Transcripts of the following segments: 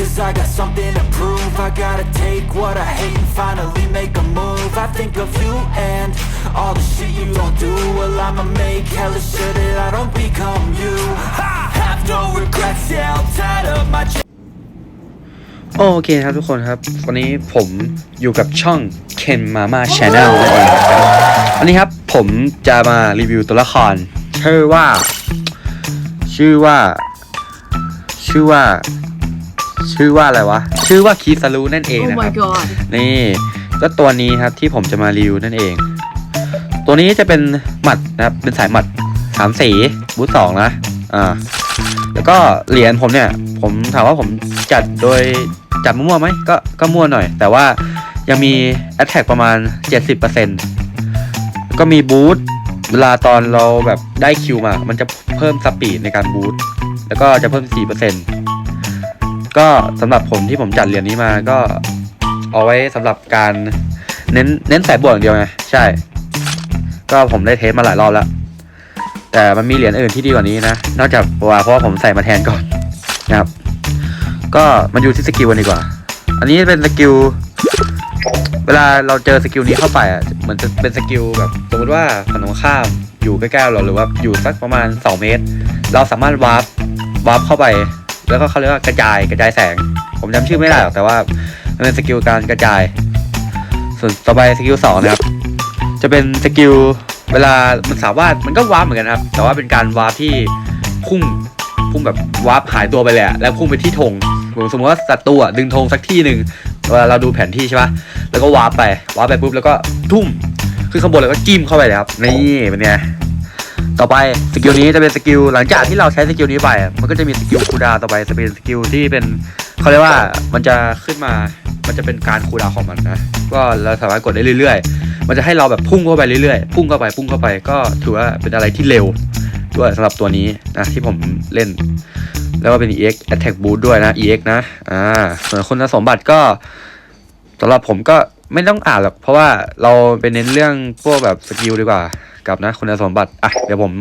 cause I got something to prove I gotta take what I hate and finally make a move I think of you and all the shit you don't do Well I'ma make hella sure that I don't become you I have no regrets, yeah, I'll tie up my โอเคครับทุกคนครับ วันนี้ผมอยู่กับช่อง Ken Mama Channel นั่นเองนะครับวันนี้ครับผมจะมารีวิวตัวละครชื่อว่า ชื่อว่า ชื่อว่า ชื่อว่าอะไรวะ ชื่อว่าคีซารุนั่นเอง Oh นะค my รับ god นี่ก็ตัวนี้ครับที่ผมจะมารีวิวนั่นเอง ตัวนี้จะเป็นหมัดนะครับเป็นสายหมัดสามสีบูธสองนะอ่าแล้วก็เหรียญผมเนี่ย ผมถามว่าผมจัดโดยจัดมั่วๆไหมก็ก็มั่วหน่อย แต่ว่ายังมี a t t a c k ประมาณ 70%ก็มีบูทเวลาตอนเราแบบได้คิวมา มันจะเพิ่มสปีดในการบูทแล้วก็จะเพิ่ม 4% ก็สำหรับผมที่ผมจัดเหรียญนี้มาก็เอาไว้สำหรับการเน้นเน้นสายบวกอย่างเดียวไงใช่ ก็ผมได้เทสมาหลายรอบแล้ว แต่มันมีเหรียญอื่นที่ดีกว่านี้นะ นอกจากว่าเพราะผมใส่มาแทนก่อนนะครับ ก็มันอยู่ที่สกิลกันดีกว่า อันนี้เป็นสกิลเวลาเราเจอสกิลนี้เข้าไปอะเหมือนจะเป็นสกิลแบบสมมติว่าฝั่งตรงข้ามอยู่ใกล้ๆเราหรือว่าอยู่สักประมาณ 2 เมตร เราสามารถวาร์ปวาร์ปเข้าไป แล้วก็เขาเรียกว่ากระจายกระจายแสง ผมจำชื่อไม่ได้หรอกแต่ว่ามันเป็นสกิลการกระจาย ส่วนต่อไปสกิลสองนะครับ จะเป็นสกิลเวลามันสามารถมันก็วาร์ปเหมือนกันครับ แต่ว่าเป็นการวาร์ปที่พุ่งพุ่งแบบวาร์ปหายตัวไปเลยแล้วพุ่งไปที่ธงผมสมมติว่าศัตรูดึงธงสักที่หนึ่งเวลาเราดูแผนที่ใช่ปะแล้วก็วาร์ปไปวาร์ปไปปุ๊บแล้วก็ทุ่มขึ้นข้างบนแล้วก็จิ้มเข้าไปเลยครับนี่เป็นไง ต่อไปสกิลนี้จะเป็นสกิลหลังจากที่เราใช้สกิลนี้ไป มันก็จะมีสกิลคูดาต่อไปจะเป็นสกิลที่เป็นเขาเรียกว่ามันจะขึ้นมา มันจะเป็นการคูดาของมันนะ ก็เราสามารถกดได้เรื่อย ๆ มันจะให้เราแบบพุ่งเข้าไปเรื่อยๆ พุ่งเข้าไปพุ่งเข้าไปก็ถือว่าเป็นอะไรที่เร็วด้วยสำหรับตัวนี้นะที่ผมเล่น แล้วก็เป็น EX Attack Boost ด้วยนะ EX นะ อ่าส่วนคุณสมบัติก็สำหรับผมก็ ไม่ต้องอ่านหรอกเพราะว่าเราไปเน้นเรื่องพวกแบบสกิลดีกว่า กับนะคุณสมบัติ อะ เดี๋ยวผม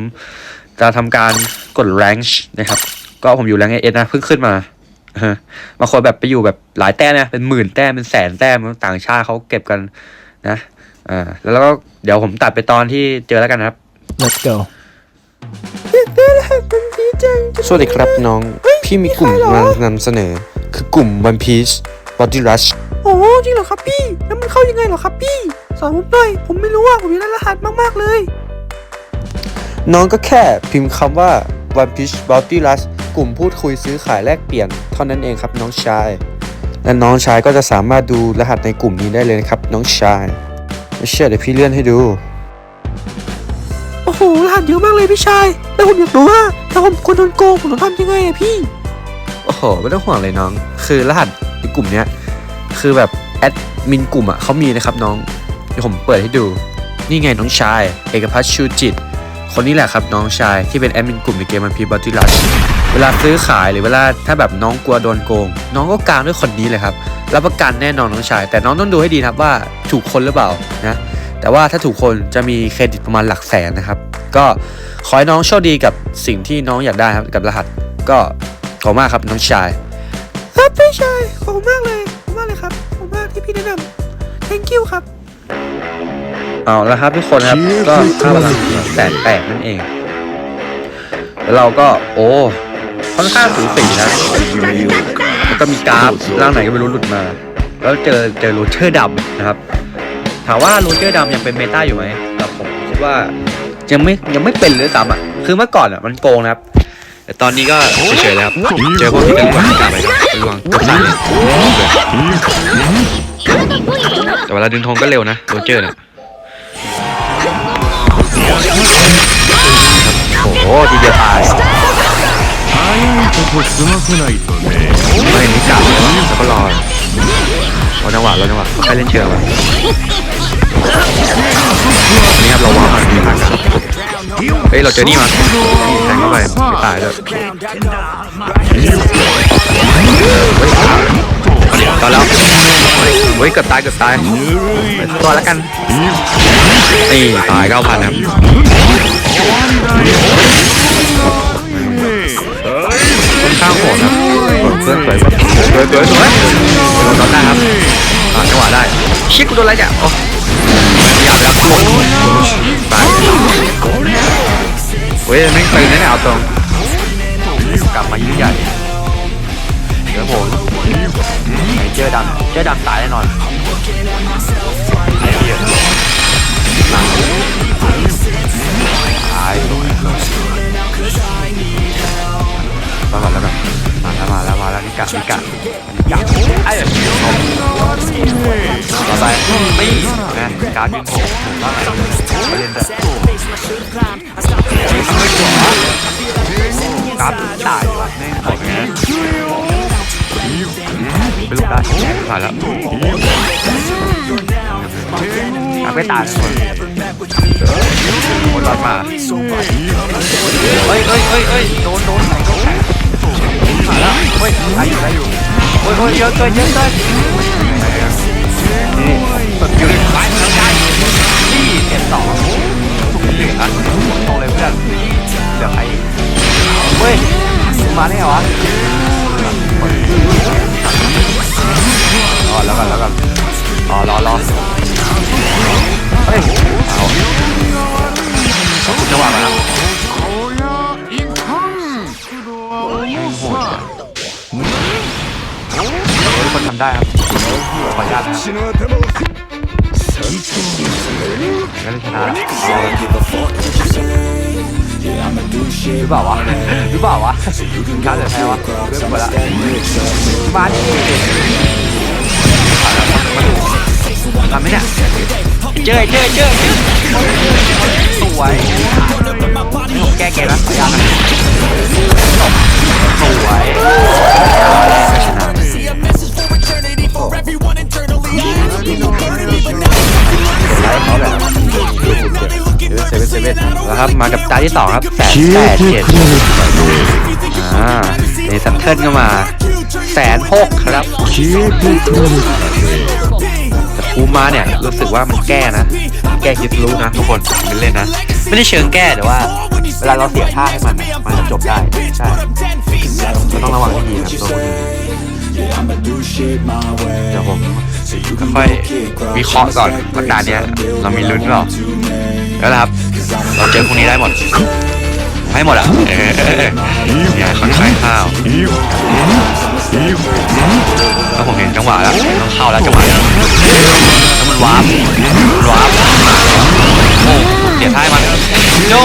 จะทำการกด rank นะครับ ก็ผมอยู่ rank เอนะ เพิ่งขึ้นมาเออบางคนแบบไปอยู่แบบหลายแต้มนะเป็นหมื่นแต้มเป็นแสนแต้มต่างชาติเขาเก็บกันนะอ่าแล้วก็เดี๋ยวผมตัดไปตอนที่เจอแล้วกันนะครับ Let's go สวัสดีครับน้อง พี่มีกลุ่มมานำเสนอ คือกลุ่ม One Piece Body Rush โอ้จริงเหรอครับพี่ แล้วมันเข้ายังไงเหรอครับพี่ สอนผมหน่อยผมไม่รู้อะผมอยากได้รหัสมากๆเลย น้องก็แค่พิมพ์คำว่า One Piece Body Rush กลุ่มพูดคุยซื้อขายแลกเปลี่ยน เท่านั้นเองครับน้องชาย และน้องชายก็จะสามารถดูรหัสในกลุ่มนี้ได้เลยนะครับน้องชายไม่เชื่อเดี๋ยวพี่เลื่อนให้ดู โอ้โหรหัสเยอะมากเลยพี่ชาย แล้วผมอยากรู้ว่าถ้าผมคนโดนโกงผมต้องทำยังไงอะพี่ โอ้โห ไม่ต้องห่วงเลยน้อง คือรหัสในกลุ่มเนี้ย คือแบบแอดมินกลุ่มอะเขามีนะครับน้องเดี๋ยวผมเปิดให้ดู นี่ไงน้องชาย เอกพัฒน์ชูจิต คนนี้แหละครับน้องชายที่เป็นแอดมินกลุ่มในเกมมันพีบัตติลัสเวลาซื้อขายหรือเวลาถ้าแบบน้องกลัวโดนโกง น้องก็กางด้วยคนนี้เลยครับรับประกันแน่นอนน้องชาย แต่น้องต้องดูให้ดีนะครับว่าถูกคนหรือเปล่านะแต่ว่าถ้าถูกคนจะมีเครดิตประมาณหลักแสนนะครับ ก็ขอให้น้องโชคดีกับสิ่งที่น้องอยากได้ครับกับรหัส ก็ขอบคุณมากครับน้องชาย ครับพี่ชายขอบคุณมากเลย มากเลยครับขอบคุณมากที่พี่แนะนำ thank you ครับ เอาละครับทุกคนครับก็ค่าพลังแสนแปดนั่นเอง แล้วเราก็โอ้ค่อนข้างสูสีนะแล้วก็มีกราฟร่างไหนก็ไม่รู้หลุดมา แล้วเจอเจอโรเจอร์ดำนะครับ ถามว่าโรเจอร์ดำยังเป็นเมตาอยู่ไหมแต่ผมคิดว่ายังไม่ยังไม่เป็นเลยซ้ำอะคือเมื่อก่อนอะมันโกงนะครับ แต่ตอนนี้ก็เฉยๆแล้วครับเจอพวกที่เป็นกว่ากลับไปครับระวังกับสายเนี่ยแต่เวลาดึงธงก็เร็วนะโรเจอร์เนี่ยโอ้โหทีเดียวตายไม่นี่กลับเลยแล้วก็รอรอจังหวะรอจังหวะใครเล่นเชือกวะนี่ครับเราวางมันมีทางกลับ เฮ้ยเราเจอนี่มาแทงเข้าไปไม่ตายเลยเฮ้ยตอนแล้วเฮ้ยเกือบตายเกือบตายตัวแล้วกันนี่ตายเก้าพันครับข้างโหดนะเพื่อนสวยสวยสวยสวยโดนได้ครับอ่าจังหวะได้ชิคกูโดนอะไรเนี่ยโอ้ยาวแล้วโอ้ยตาย เฮ้ยไม่งตึงนะเนี่ยเอาตรงกลับมายิ่งใหญ่เดี๋ยวผมไอ้เจอดำเจอดำตายแน่นอนไอ้เหี้ยตายสวมาแล้วแบบมาแล้วมาแล้วมาแล้วนิกะนิกะนิกะไอ้ ต่อไปนี่นะการยิงโหดถูกต้องไปเล่นแบบการตายแม่งโหดไงไปลูกได้ผ่านแล้วกาไม่ตายคนคนรอดมาเฮ้ยเฮ้ยเฮ้ยเฮ้ยโดนโดนไหนก็แข็งมาแล้วเฮ้ยได้อยู่ได้อยู่ อ้ยโอ้ยเยอะเกินเยอะเกินนี่สุดอยู่ไปทางการนี่เจ็ดสองเหลือตรงเลยเพื่อนเหลือใครเฮ้ยมาได้เหรอรอแล้วกันแล้วกัน ขออนุญาตนะครับก็ได้ชนะแล้วหรือเปล่าวะ หรือเปล่าวะการเหลือแพ้วะเรื่องหมดละมาดิทำไหมเนี่ยเจอเจอเจอสวยผมแก้เกมแล้วขออนุญาตนะสวยชนะ เซเว่นเซเว่นแล้วครับมากับตาที่สองครับแสนแปดเจ็ดอ่าเนสันเทิลก็มาแสนหกครับแต่คูมาเนี่ยรู้สึกว่ามันแก้นะ แก้คิดรู้นะทุกคนเป็นเล่นนะ ไม่ได้เชิงแก้แต่ว่า เวลาเราเสียท่าให้มันมันจะจบได้ใช่ก็ต้องระวังให้ดีนะตัวพวกนี้เดี๋ยวผม ค่อยวิเคราะห์ก่อนสัปดาห์เนี้ยเรามีลุ้นเปล่าแล้วนะครับ เราเจอพวกนี้ได้หมดให้หมดอะเออออเออเนี่ยค่อยๆข้าวแล้วผมเห็นจังหวะแล้วต้องเข้าแล้วจังหวะแล้วมันวาร์ปมันวาร์ปโอ้เสียท้ายมันโจ้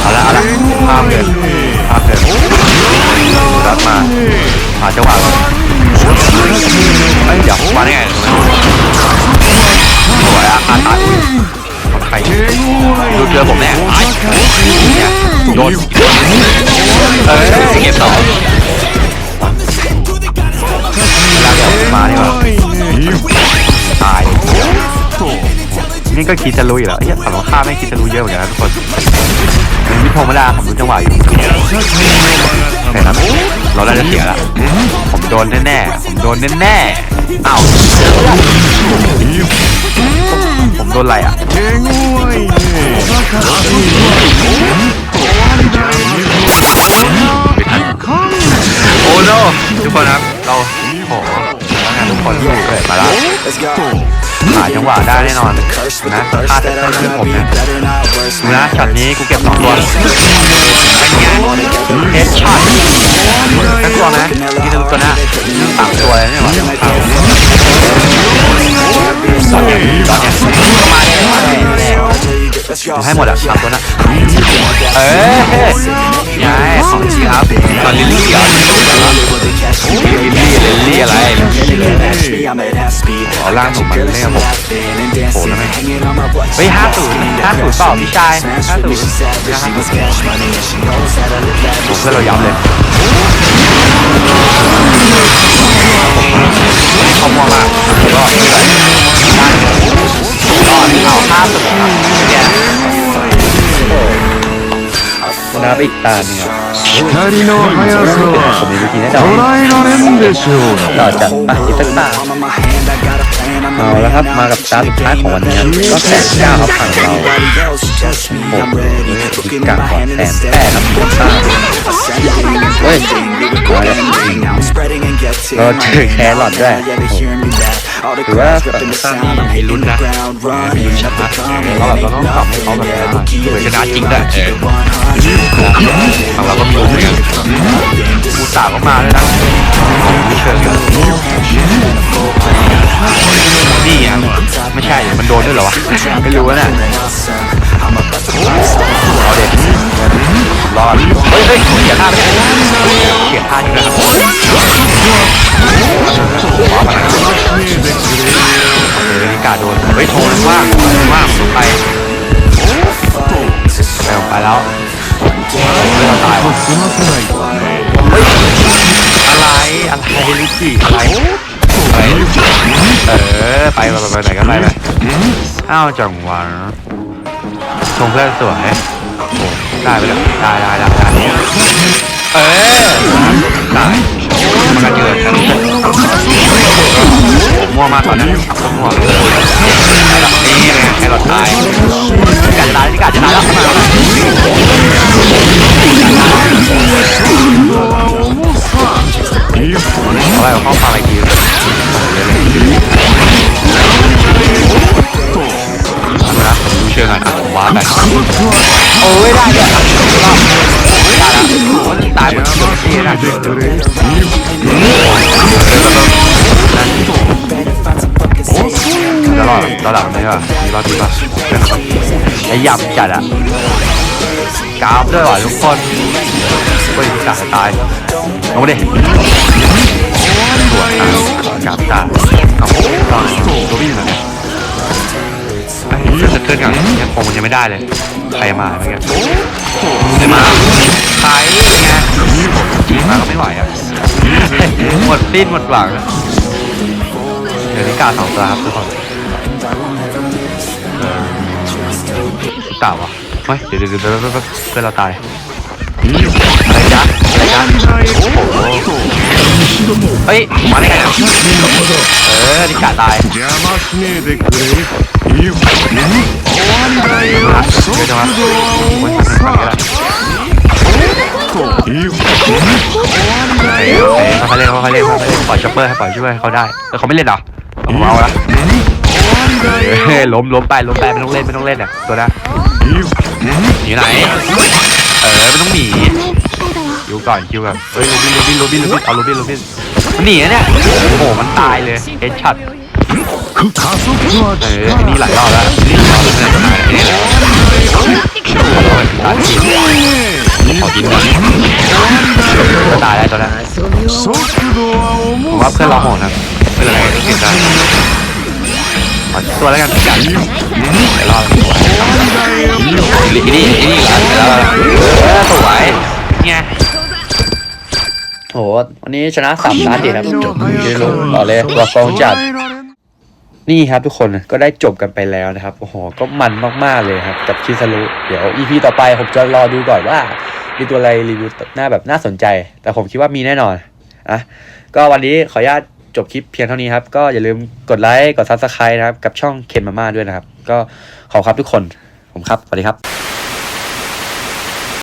เอาละเอาละภาพเดินภาพเดิน รับมาหาจังหวะก่อนเอ้ยเดี๋ยวมาได้ไงตรงนั้นสวยอะขาดตายอุ้ยใครดูเจอผมแน่ตายเนี่ยโดนเอ้ยเก็บต่อแล้วเดี๋ยวมาดีกว่าตายนี่ก็คิดจะรู้อยู่แล้วเฮ้ยฝั่งตรงข้ามไม่คิดจะรู้เยอะเหมือนกันนะทุกคนมันมิธรรมดาผมรู้จังหวะอยู่ จะเสียละผมโดนแน่ๆผมโดนแน่ๆอ้าวผมโดนอะไรอะโอ้โนทุกคนครับเราโอ้โหแล้วงานทุกคนเกิดมาแล้วหาจังหวะได้แน่นอนนะพลาดแต่เพื่อนผมนะดูนะช็อตนี้กูเก็บสองตัวเฮดช็อต ทั้งตัวนะที่ตัวตัวนะทั้งสามตัวเลยเนี่ยหรอตอนเนี้ยตอนเนี้ย มาแน่ให้หมดอะสามตัวนะเอ้ยยายของจริงครับตอนลิลลี่เหรอลิลลี่ลิลลี่อะไรเอาล่างผมมันไม่ครับผมโหแล้วไม่เฮ้ยห้าศูนย์ห้าศูนย์เปล่าพี่ชายห้าศูนย์นะครับผมเพื่อนเราย้ำเลยเขามองมากก็ไม่ไรก็เอาห้าศูนย์ครับเนี่ย ชนะไปอีกตาหนึ่งครับ 光の速さ ผม は มีวิธีแนะนำ 捉えられんでしょう ต่อจากไปอีกสักตา เอาแล้วครับมากับสตาร์ทสุดท้ายของวันนี้ครับก็แสนเก้าครับฝั่งเราโอ้โหอีกกะก่อนแสนแปดครับทุกท่าเฮ้ยมาแล้วเราเจอแครอทด้วยโอ้โหถือว่าฝั่งข้างนี่มีลุ้นนะมีลุ้นชนะเราแบบเราต้องทำให้เขาแบบว่าเหมือนชนะจริงด้วยเออฝั่งเราก็มีลุ้นเหมือนกันกูสาบออกมาเลยนะไม่เชิง นี่อะไม่ใช่ มันโดนด้วยเหรอวะ ไม่รู้นะเอาเด็กรอดเฮ้ยเฮ้ยเขียนท่าไปเขียนท่าอยู่นะครับเออนิกาโดน เฮ้ยโทนว่างว่างไปไปออกไปแล้วเรื่องตายวะอะไร อะไรลิจิอะไร ไรเออไปไปไปไหนกันไปไปอ้าวจังหวะชงเพื่อนสวยโอ้ได้ไปแล้วได้ได้ได้ได้เออได้มันก็เจอกันผมมั่วมากตอนนั้นผมมั่วเลยนี่ไงแค่เราตายกาจะตายกาจะตายแล้ว มาอะไรของเขาฟังอะไรกี่นะดูเชิงอะผมว้าไปโอ้ยได้เนี่ยได้แล้วตายหมดทุกที่นะแล้วรอดระดับนี้ป่ะมีป่ะมีป่ะเพื่อนป่ะไอ้ยับจัดอะกราฟด้วยว่ะทุกคนเฮ้ยกาตาย ลงมาดิสวยอะกราฟตาเอาตอนตัววิ่งอยู่ไหนไอ้เพื่อนเพื่อนกันยังคงยังไม่ได้เลย ใครมาเมื่อกี้ไม่มาใครไงมาก็ไม่ไหวอะหมดสิ้นหมดหวังเดี๋ยวนี้กาสองตัวครับทุกคนกาวะเฮ้ยเดี๋ยวเดี๋ยวเดี๋ยวเพื่อนเราตาย ไรจ๊ะไรจ๊ะโอ้โหเฮ้ยมาได้ไงครับเออดิกาตายเดี๋ยวนะช่วเขาเล่นเขาเล่นเขาเล่นปล่อยช็อปเปอร์ให้ปล่อยช่วยเขาได้แต่เขาไม่เล่นหรอผมเอาละล้มล้มไปล้มไปไม่ต้องเล่นไม่ต้องเล่นอะตัวนะอยู่ไหน เออไม่ต้องหนีอยู่ก่อนคิวแบบเฮ้ยลูบินลูบินลูบินลูบินเอาลูบินลูบินมันหนีนะเนี่ยโอ้โหมันตายเลยเฮดช็อตเออนี่หลายรอบแล้วนี่หลายรอบแล้วนะนี่แหตายจริงขอกินหน่อยก็ตายแล้วตอนนั้ผมว่าเพื่อนเราโหดนะเป็นอะไรกินได้ ขอตัวแล้วกันอยากหลารอบไอ้นี่อ้นี่หลายรอบเออสวยไงโอ้โหวันนี้ชนะสามนัดดีครับจบไม่รู้ต่อเลยบอกกองจัดนี่ครับทุกคนก็ได้จบกันไปแล้วนะครับโอ้โหก็มันมากๆเลยครับกับชิซารุเดี๋ยว EP ต่อไปผมจะรอดูก่อนว่า มีตัวอะไรรีวิวหน้าแบบน่าสนใจ แต่ผมคิดว่ามีแน่นอนอะก็วันนี้ขออนุญาต จบคลิปเพียงเท่านี้ครับ ก็อย่าลืมกดไลค์ กด Subscribe นะครับ กับช่องเคนมาม่าด้วยนะครับ ก็ขอบคุณครับทุกคน ผมครับ สวัสดีครับ